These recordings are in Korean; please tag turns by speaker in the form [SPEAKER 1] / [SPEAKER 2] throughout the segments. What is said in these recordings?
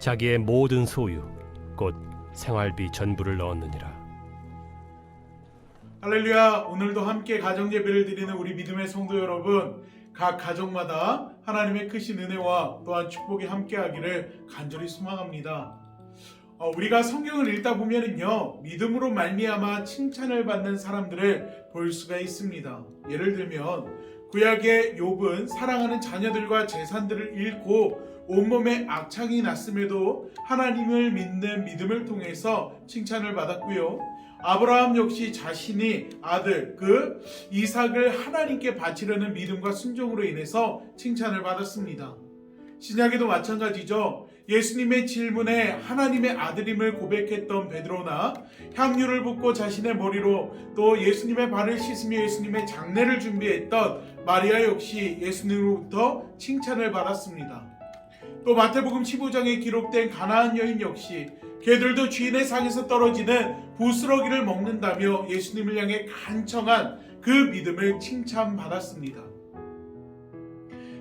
[SPEAKER 1] 자기의 모든 소유 곧 생활비 전부를 넣었느니라.
[SPEAKER 2] 할렐루야 오늘도 함께 가정 예배를 드리는 우리 믿음의 성도 여러분 각 가정마다 하나님의 크신 은혜와 또한 축복이 함께하기를 간절히 소망합니다. 어, 우리가 성경을 읽다 보면은요 믿음으로 말미암아 칭찬을 받는 사람들을 볼 수가 있습니다. 예를 들면 구약의 욥은 사랑하는 자녀들과 재산들을 잃고 온몸에 악창이 났음에도 하나님을 믿는 믿음을 통해서 칭찬을 받았고요. 아브라함 역시 자신이 아들 그 이삭을 하나님께 바치려는 믿음과 순종으로 인해서 칭찬을 받았습니다. 신약에도 마찬가지죠. 예수님의 질문에 하나님의 아들임을 고백했던 베드로나 향유를 붓고 자신의 머리로 또 예수님의 발을 씻으며 예수님의 장례를 준비했던 마리아 역시 예수님으로부터 칭찬을 받았습니다. 또 마태복음 15장에 기록된 가나안 여인 역시 개들도 주인의 상에서 떨어지는 부스러기를 먹는다며 예수님을 향해 간청한 그 믿음을 칭찬받았습니다.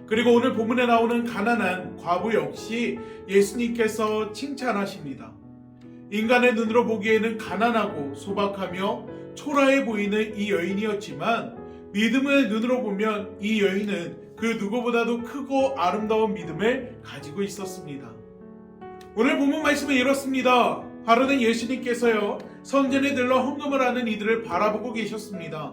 [SPEAKER 2] 그리고 오늘 본문에 나오는 가난한 과부 역시 예수님께서 칭찬하십니다. 인간의 눈으로 보기에는 가난하고 소박하며 초라해 보이는 이 여인이었지만 믿음의 눈으로 보면 이 여인은 그 누구보다도 크고 아름다운 믿음을 가지고 있었습니다. 오늘 본문 말씀은 이렇습니다. 하루는 예수님께서요 성전에 들러 헌금을 하는 이들을 바라보고 계셨습니다.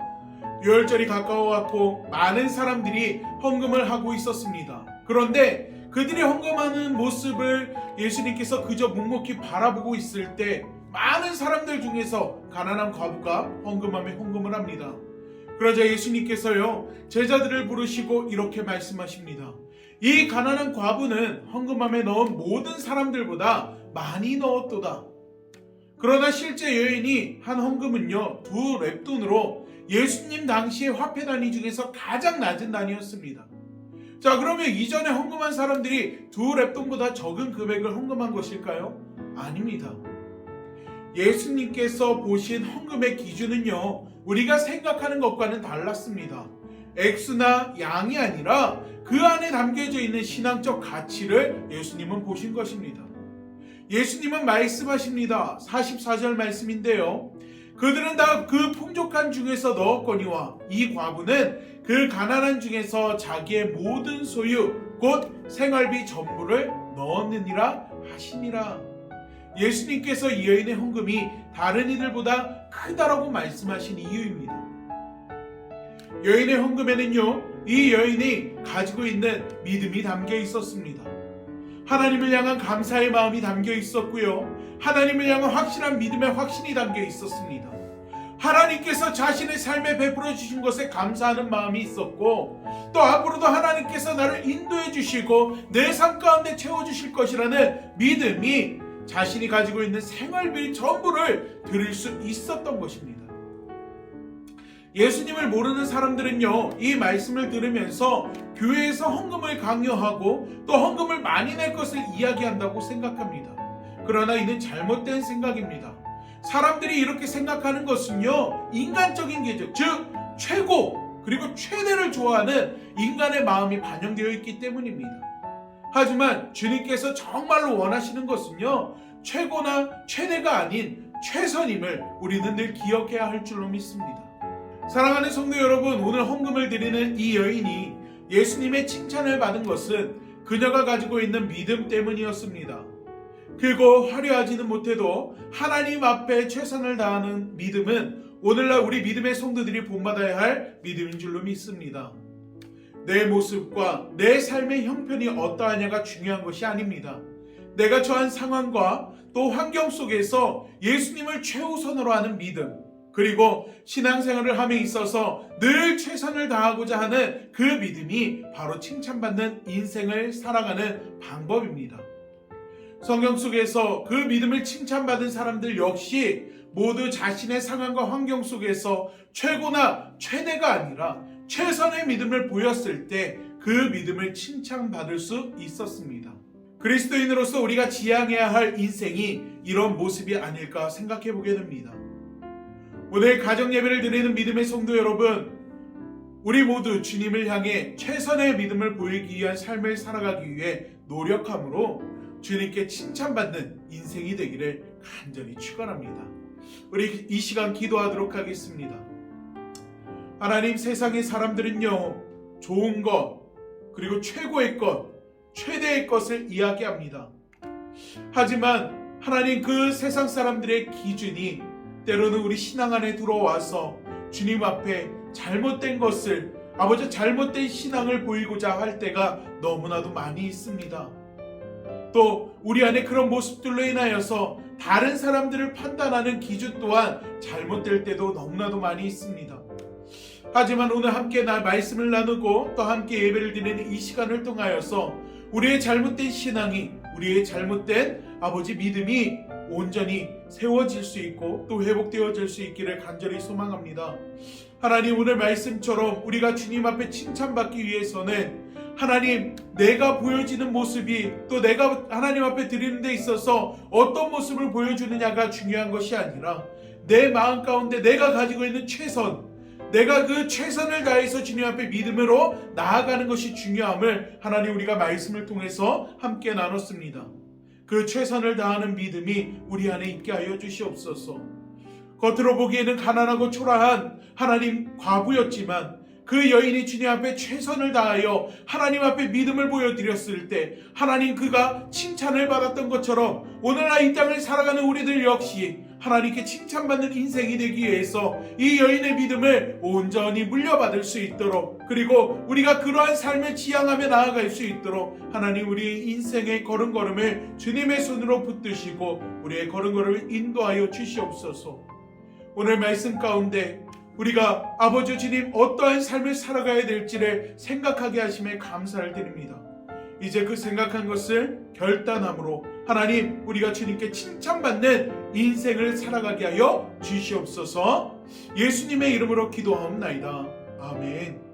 [SPEAKER 2] 유월절이 가까워왔고 많은 사람들이 헌금을 하고 있었습니다. 그런데 그들이 헌금하는 모습을 예수님께서 그저 묵묵히 바라보고 있을 때 많은 사람들 중에서 가난한 과부가 헌금함에 헌금을 합니다. 그러자 예수님께서요 제자들을 부르시고 이렇게 말씀하십니다. 이 가난한 과부는 헌금함에 넣은 모든 사람들보다 많이 넣었도다. 그러나 실제 여인이 한 헌금은요 두 랩돈으로 예수님 당시의 화폐 단위 중에서 가장 낮은 단위였습니다. 자 그러면 이전에 헌금한 사람들이 두 랩돈보다 적은 금액을 헌금한 것일까요? 아닙니다. 예수님께서 보신 헌금의 기준은요 우리가 생각하는 것과는 달랐습니다. 액수나 양이 아니라 그 안에 담겨져 있는 신앙적 가치를 예수님은 보신 것입니다. 예수님은 말씀하십니다. 44절 말씀인데요. 그들은 다 그 풍족한 중에서 넣었거니와 이 과부는 그 가난한 중에서 자기의 모든 소유 곧 생활비 전부를 넣었느니라 하시니라. 예수님께서 이 여인의 헌금이 다른 이들보다 크다라고 말씀하신 이유입니다. 여인의 헌금에는요, 이 여인이 가지고 있는 믿음이 담겨 있었습니다. 하나님을 향한 감사의 마음이 담겨 있었고요. 하나님을 향한 확실한 믿음의 확신이 담겨 있었습니다. 하나님께서 자신의 삶에 베풀어 주신 것에 감사하는 마음이 있었고 또 앞으로도 하나님께서 나를 인도해 주시고 내 삶 가운데 채워 주실 것이라는 믿음이 자신이 가지고 있는 생활비 전부를 드릴 수 있었던 것입니다. 예수님을 모르는 사람들은요, 이 말씀을 들으면서 교회에서 헌금을 강요하고 또 헌금을 많이 낼 것을 이야기한다고 생각합니다. 그러나 이는 잘못된 생각입니다. 사람들이 이렇게 생각하는 것은요, 인간적인 계적, 즉, 최고, 그리고 최대를 좋아하는 인간의 마음이 반영되어 있기 때문입니다. 하지만 주님께서 정말로 원하시는 것은요, 최고나 최대가 아닌 최선임을 우리는 늘 기억해야 할 줄로 믿습니다. 사랑하는 성도 여러분, 오늘 헌금을 드리는 이 여인이 예수님의 칭찬을 받은 것은 그녀가 가지고 있는 믿음 때문이었습니다. 그리고 화려하지는 못해도 하나님 앞에 최선을 다하는 믿음은 오늘날 우리 믿음의 성도들이 본받아야 할 믿음인 줄로 믿습니다. 내 모습과 내 삶의 형편이 어떠하냐가 중요한 것이 아닙니다. 내가 처한 상황과 또 환경 속에서 예수님을 최우선으로 하는 믿음, 그리고 신앙생활을 함에 있어서 늘 최선을 다하고자 하는 그 믿음이 바로 칭찬받는 인생을 살아가는 방법입니다. 성경 속에서 그 믿음을 칭찬받은 사람들 역시 모두 자신의 상황과 환경 속에서 최고나 최대가 아니라 최선의 믿음을 보였을 때 그 믿음을 칭찬받을 수 있었습니다. 그리스도인으로서 우리가 지향해야 할 인생이 이런 모습이 아닐까 생각해 보게 됩니다. 오늘 가정 예배를 드리는 믿음의 성도 여러분, 우리 모두 주님을 향해 최선의 믿음을 보이기 위한 삶을 살아가기 위해 노력함으로 주님께 칭찬받는 인생이 되기를 간절히 축원합니다. 우리 이 시간 기도하도록 하겠습니다. 하나님 세상의 사람들은요 좋은 것 그리고 최고의 것 최대의 것을 이야기합니다. 하지만 하나님 그 세상 사람들의 기준이 때로는 우리 신앙 안에 들어와서 주님 앞에 잘못된 것을 아버지 잘못된 신앙을 보이고자 할 때가 너무나도 많이 있습니다. 또 우리 안에 그런 모습들로 인하여서 다른 사람들을 판단하는 기준 또한 잘못될 때도 너무나도 많이 있습니다. 하지만 오늘 함께 나 말씀을 나누고 또 함께 예배를 드리는 이 시간을 통하여서 우리의 잘못된 신앙이 우리의 잘못된 아버지 믿음이 온전히 세워질 수 있고 또 회복되어질 수 있기를 간절히 소망합니다. 하나님 오늘 말씀처럼 우리가 주님 앞에 칭찬받기 위해서는 하나님 내가 보여지는 모습이 또 내가 하나님 앞에 드리는 데 있어서 어떤 모습을 보여주느냐가 중요한 것이 아니라 내 마음 가운데 내가 가지고 있는 최선 내가 그 최선을 다해서 주님 앞에 믿음으로 나아가는 것이 중요함을 하나님 우리가 말씀을 통해서 함께 나눴습니다. 그 최선을 다하는 믿음이 우리 안에 있게 하여 주시옵소서. 겉으로 보기에는 가난하고 초라한 하나님 과부였지만 그 여인이 주님 앞에 최선을 다하여 하나님 앞에 믿음을 보여드렸을 때 하나님 그가 칭찬을 받았던 것처럼 오늘날 이 땅을 살아가는 우리들 역시 하나님께 칭찬받는 인생이 되기 위해서 이 여인의 믿음을 온전히 물려받을 수 있도록 그리고 우리가 그러한 삶을 지향하며 나아갈 수 있도록 하나님 우리 인생의 걸음걸음을 주님의 손으로 붙드시고 우리의 걸음걸음을 인도하여 주시옵소서 오늘 말씀 가운데 우리가 아버지 주님 어떠한 삶을 살아가야 될지를 생각하게 하심에 감사를 드립니다. 이제 그 생각한 것을 결단함으로 하나님 우리가 주님께 칭찬받는 인생을 살아가게 하여 주시옵소서 예수님의 이름으로 기도하옵나이다. 아멘.